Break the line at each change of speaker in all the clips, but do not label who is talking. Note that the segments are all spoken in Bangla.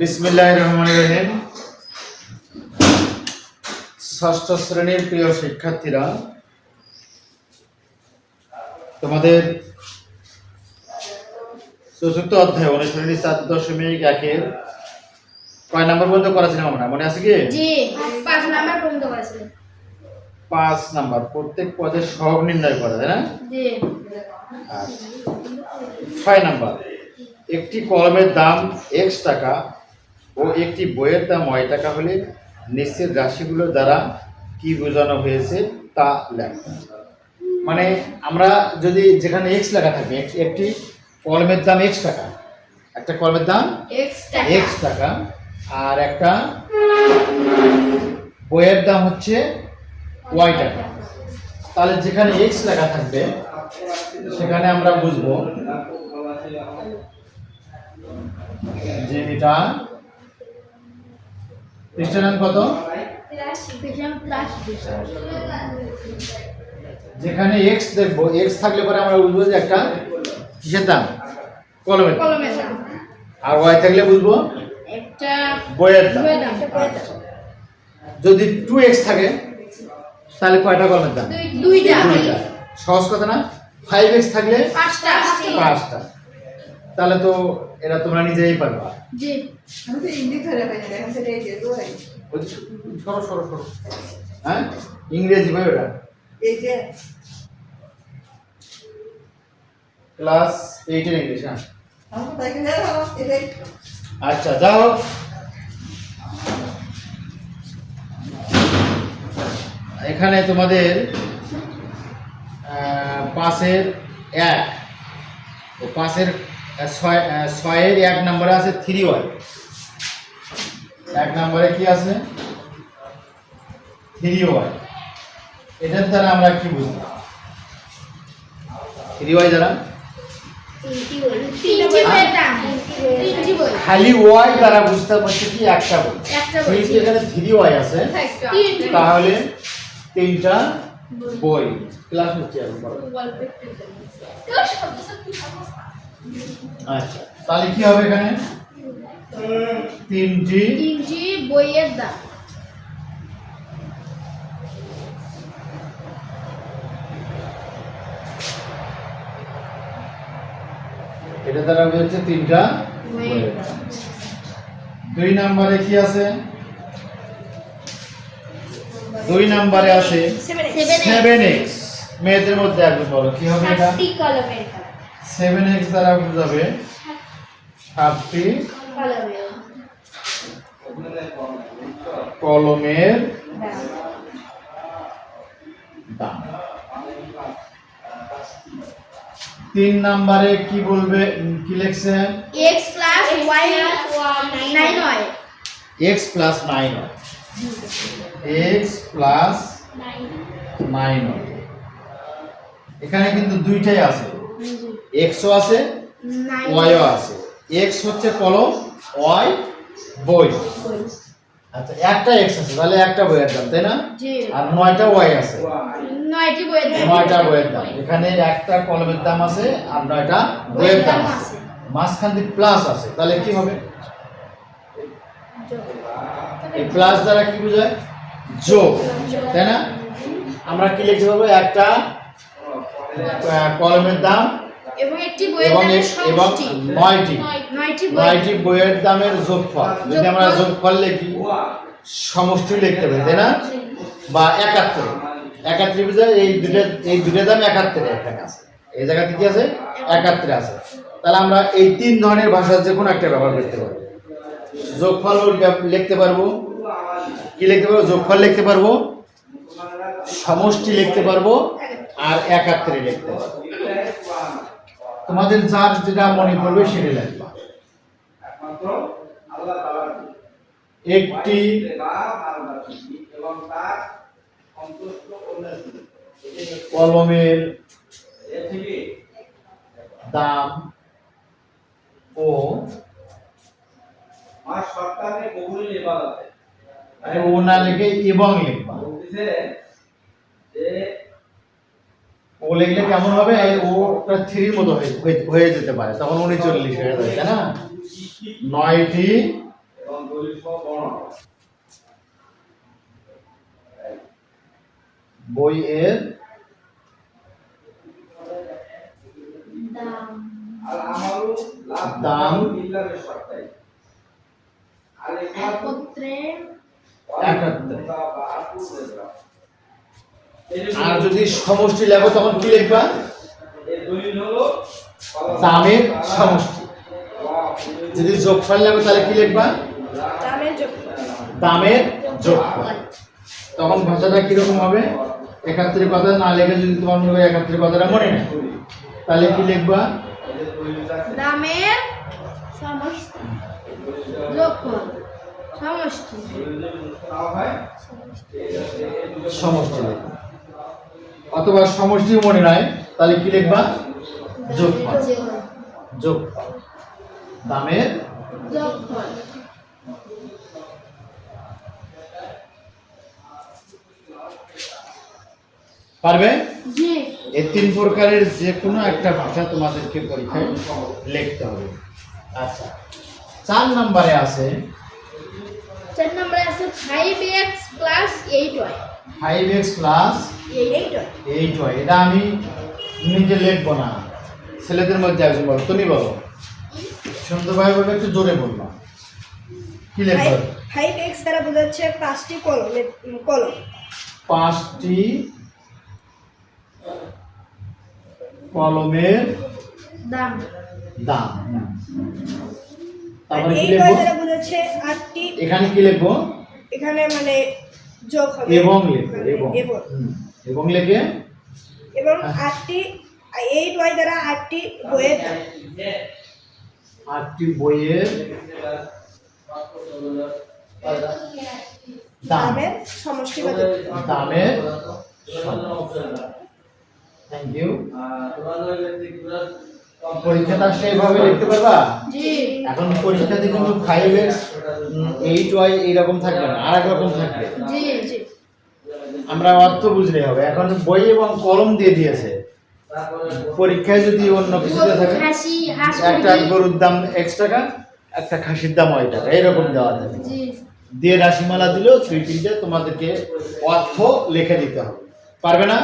বিসমিল্লাহ রহমান রহিম ষষ্ঠ শ্রেণির প্রিয় শিক্ষার্থীরা, তোমাদের চতুর্থ অধ্যায় অনুশ্রেণী চার দশমিক একের কয় নাম্বার পর্যন্ত করেছিলাম আমরা মনে আছে কি?
পাঁচ নাম্বার পর্যন্ত করেছিলেন
পাঁচ নাম্বার প্রত্যেক পদের সহগ নির্ণয় করা তাই না? আচ্ছা। ছয় নাম্বার একটি কলমের দাম এক্স টাকা ও একটি বইয়ের দাম ওয়াই টাকা হলে নিশ্চিত রাশিগুলো দ্বারা কি বোঝানো হয়েছে তা লেখা। মানে আমরা যদি যেখানে এক্স লেখা থাকে এক- একটি কলমের দাম এক্স টাকা একটা কলমের দাম
এক্স টাকা
আর একটা বইয়ের দাম হচ্ছে ওয়াই টাকা। তাহলে যেখানে এক্স লেখা থাকবে সেখানে আমরা বুঝব যে এটা পৃষ্ঠা কত? যেখানে এক্স দেখব এক্স থাকলে পরে আমরা বুঝব যে একটা। কলমের দাম আর ওয়াই থাকলে বুঝব
একটা
বইয়ের দাম।
বইয়ের দাম।
যদি টু এক্স থাকে তাহলে কয়টা কলমের দাম?
দুইটা।
সহজ কথা না? ফাইভ এক্স থাকলে
পাঁচটা।
পাঁচটা। তাহলে তো এটা তোমরা নিজেই পারবা।
জি।
আমি তো ধরে পাই না।
সরো সরো সরো। হ্যাঁ? ইংরেজি বই ওটা।
এই যে
ক্লাস এইটের ইংলিশ হ্যাঁ। আচ্ছা যাও। এখানে তোমাদের পাশের এক। ও পাশের ছয় ছয়ের এক নম্বরে আছে থ্রি ওয়াই এক নম্বরে কি আছে? থ্রি ওয়াই এটার দ্বারা আমরা কি বুঝব? থ্রি ওয়াই দ্বারা? খালি ওয়াই দ্বারা বুঝতে পারছি কি? একটা বই এখানে থ্রি ওয়াই আছে তাহলে তিনটা বই। ক্লাস হচ্ছে আচ্ছা তাহলে কি হবে এখানে? তিনটি
তিনটি বইয়ের দাম।
এটা দ্বারা হচ্ছে তিনটা দুই নম্বরে কি আছে? দুই নম্বরে আছে
সেভেন
এক্স মেয়েদের মধ্যে একজন বলো কি হবে এটা? সেভেন এক্স দ্বারা বোঝাবে সাতটি
কলমের দাম।
তিন নম্বরে কি বলবে কি লিখছে?
X plus Y nine Y
X plus nine X plus nine এখানে কিন্তু দুইটাই আছে। এক্সও আছে ওয়াইও আছে। এক্স হচ্ছে কলম ওয়াই বই। আচ্ছা একটা এক্স আছে তাহলে একটা বইয়ের দাম তাই না? আর নয়টা ওয়াই আছে।
নয়টি বইয়ের দাম।
এখানে একটা কলমের দাম আছে আর নয়টা বইয়ের দাম আছে।
আছে।
মাঝখান দিয়ে প্লাস আছে তাহলে কি হবে? এই প্লাস দ্বারা কি বোঝায়? যোগ তাই না? আমরা কি লিখতে পারব? একটা কলমের দাম
এবং একটি বইয়ের
এবং
দামের সমষ্টি।
নয়টি।
নয়টি
বইয়ের দামের যোগফল। যদি আমরা যোগফল লিখি সমষ্টি লিখতে পারি তাই না? বা একাত্তর। একাত্তর বোঝায় এই দুটো এই দুটো দাম একাত্তরে এখানে আছে। এই জায়গাতে কি আছে? একাত্তরে আছে। তাহলে আমরা এই তিন ধরনের ভাষার যে কোনো একটা ব্যবহার করতে পারব। যোগফল লিখতে পারব? কি লিখতে পারব? যোগফল লিখতে পারব? সমষ্টি লিখতে পারব আর একাত্তরে লিখতে পারব। তোমাদের যার যেটা মনে পড়বে সেটা লিখবা। একটি কলমের দাম ও
আর সরকারে বহুল লেবার আছে
ও না লিখে এবং লিখবা।
বলতেছে যে
ও লিখলে কেমন হবে? ও থ্রির মতো হয়ে যেতে পারে। তখন উনচল্লিশ হয়ে যাবে তাই না? নয়টি
এবং
বইয়ের
দাম
মিল্লারের সত্তাই আর এখানে
একত্রে
একাত্তর। আর যদি সমষ্টি লেখো তখন কি লিখবা? দামের সমষ্টি। যদি যোগফল লেখো তাহলে কি লিখবা?
দামের যোগ
দামের যোগফল। তখন ভাষাটা কীরকম হবে? একাত্তরের কথা না লেখে যদি তোমার মনে হয় একাত্তরের কথাটা মনে নেই তাহলে কি লিখবা?
দামের সমষ্টি। যোগফল সমষ্টি।
সমষ্টি অথবা সমষ্টিও মনে নাই তাহলে কি লিখবা? যোগফল। যোগফল। দামের?
যোগফল।
পারবে? এই তিন প্রকারের যে কোনো একটা ভাষা তোমাদেরকে পরীক্ষায় লিখতে হবে। আচ্ছা। চার নম্বরে আছে
চার নম্বরে আছে five X plus eight Y
five X plus
eight Y
eight Y এটা আমি নিজে লিখব না। ছেলেদের মধ্যে একজন বলো তুমি বলো। সুন্দরভাবে বলবে একটু জোরে বলব। কি লিখব?
ফাইভ এক্স দ্বারা বোঝাচ্ছে পাঁচটি কলম কলম।
পাঁচটি কলমের
দাম।
দাম।
আর
তারপরে কি লিখব?
আটটি
এখানে কি লিখব?
এখানে মানে যোগ হবে।
এবং লিখব
মানে
এবং।
এবং।
লিখে?
এবং আটটি এইট ওয়াই দ্বারা আটটি বইয়ের
আটটি বইয়ের
দামের সমষ্টি
দামের থ্যাংক ইউ পরীক্ষাটা আসলে এইভাবে লিখতে পারবা? এখন পরীক্ষাতে কিন্তু ফাইভ এক্স এইট ওয়াই এইরকম থাকবে না আর এক রকম থাকবে। আমরা অর্থ বুঝলে হবে। এখন বই এবং কলম দিয়ে দিয়েছে। পরীক্ষায় যদি অন্য কিছুতে থাকে একটা গরুর দাম এক্স টাকা একটা খাসির দাম ওই টাকা এরকম দেওয়া থাকে।
জি।
দিয়ে রাশিমালা দিলেও থ্রি তিনটে তোমাদেরকে অর্থ লিখে দিতে হবে। পারবে না?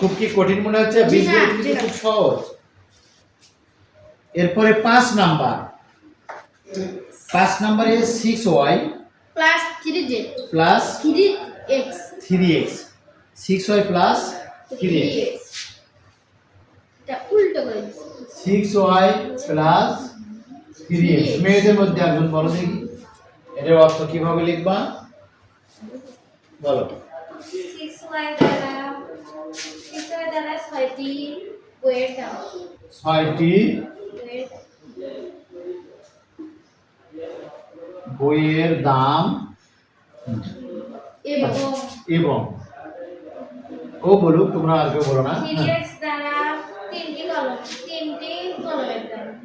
খুব কি কঠিন মনে হচ্ছে?
জি
বীজ
না,
গণিত
জি
কিন্তু
না।
খুব সহজ। এরপরে পাঁচ নাম্বার। পাঁচ নাম্বারে six Y
plus three Z
plus
three X
three X six Y plus three X six Y plus three X মেয়েদের মধ্যে একজন বলো দেখি। এটার অর্থ কীভাবে লিখবা? বলো।
ছয়টি বইয়ের দাম এবং
ও বলুক তোমরা আর কেউ বলো না।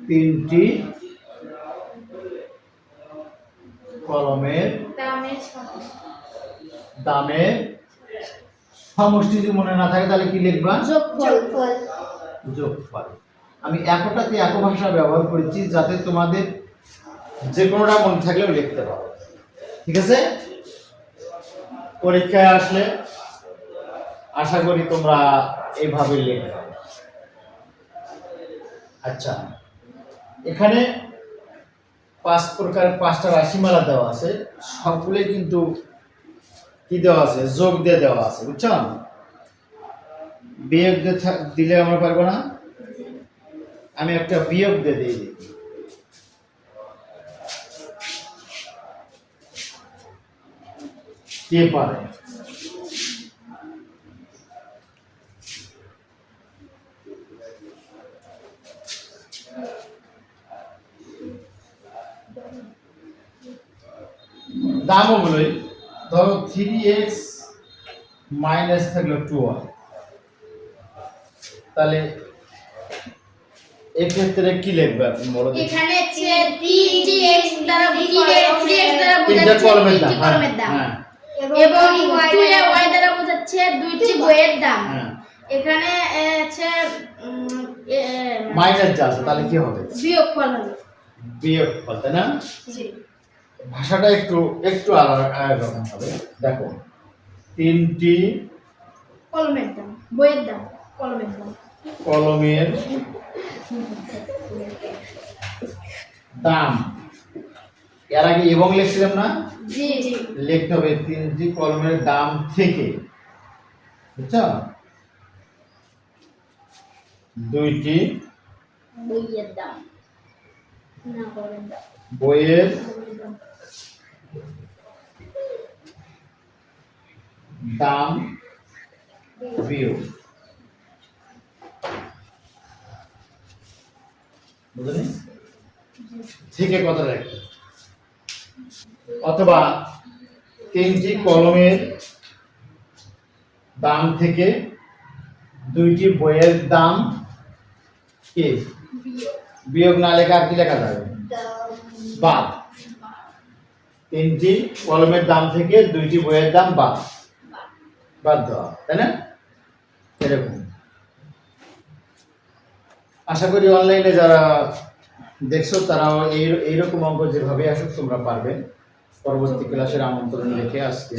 তিনটি কলমের দামের
সমষ্টি যদি মনে না থাকে তাহলে কি লিখবা?
যোগফল।
যোগফল। আমি একটাতে এক ভাষা ব্যবহার করেছি যাতে তোমাদের যে কোনোটা মনে থাকলেও লিখতে পারো ঠিক আছে? পরীক্ষায় আসলে আশা করি তোমরা এইভাবে লিখবে। আচ্ছা এখানে পাঁচ প্রকার, পাঁচটা রাশিমালা দেওয়া আছে। সবগুলোই কিন্তু কি দেওয়া আছে? যোগ দিয়ে দেওয়া আছে, বুঝছ? বিয়োগ দিলে আমরা পারব না। আমি একটা বিয়োগ দিয়ে দিই। কে পারে? দামও বলোই ধরো থ্রি এক্স মাইনাস থাকল টু ওয়াই তাহলে এক্ষেত্রে কি লিখবে আপনি বলো
এখানে হচ্ছে তিনটি এক্স দ্বারা দ্বারা বোঝাচ্ছে
কলমের দাম হ্যাঁ,
কলমের দাম।
হ্যাঁ।
এবং ওয়াই দ্বারা বোঝাচ্ছে দুইটি বইয়ের দাম।
হ্যাঁ।
এখানে এ,
মাইনাস যা আছে তাহলে কি হবে?
বিয়োগ ফল হবে।
বিয়োগ ফল তাই না?
জি।
ভাষাটা একটু একটু আলাদা আলাদা হবে। দেখো তিনটি
কলমের দাম বইয়ের দাম কলমের দাম।
কলমের দাম। এর আগে এবং লিখছিলাম না?
জি জি।
লিখতে হবে তিনটি কলমের দাম থেকে। বুঝছ? দুইটি
বইয়ের দাম
বইয়ের
দাম।
বিয়োগ। বুঝলি থেকে কত রাখবে অথবা তিনটি কলমের দাম থেকে দুইটি বইয়ের দাম কি? বিয়োগ না লেখা আর কি লেখা যাবে? বাদ। তিনটি কলমের দাম থেকে দুইটি বইয়ের দাম বাদ। বাদ দেওয়া, তাই না? এরকম। আশা করি অনলাইনে যারা দেখছ, তারাও এই এইরকম অঙ্ক যেভাবে আসুক, তোমরা পারবে। পরবর্তী ক্লাসের আমন্ত্রণ রেখে আজকে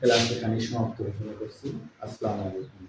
ক্লাস এখানে সমাপ্ত করছি আসসালামু আলাইকুম।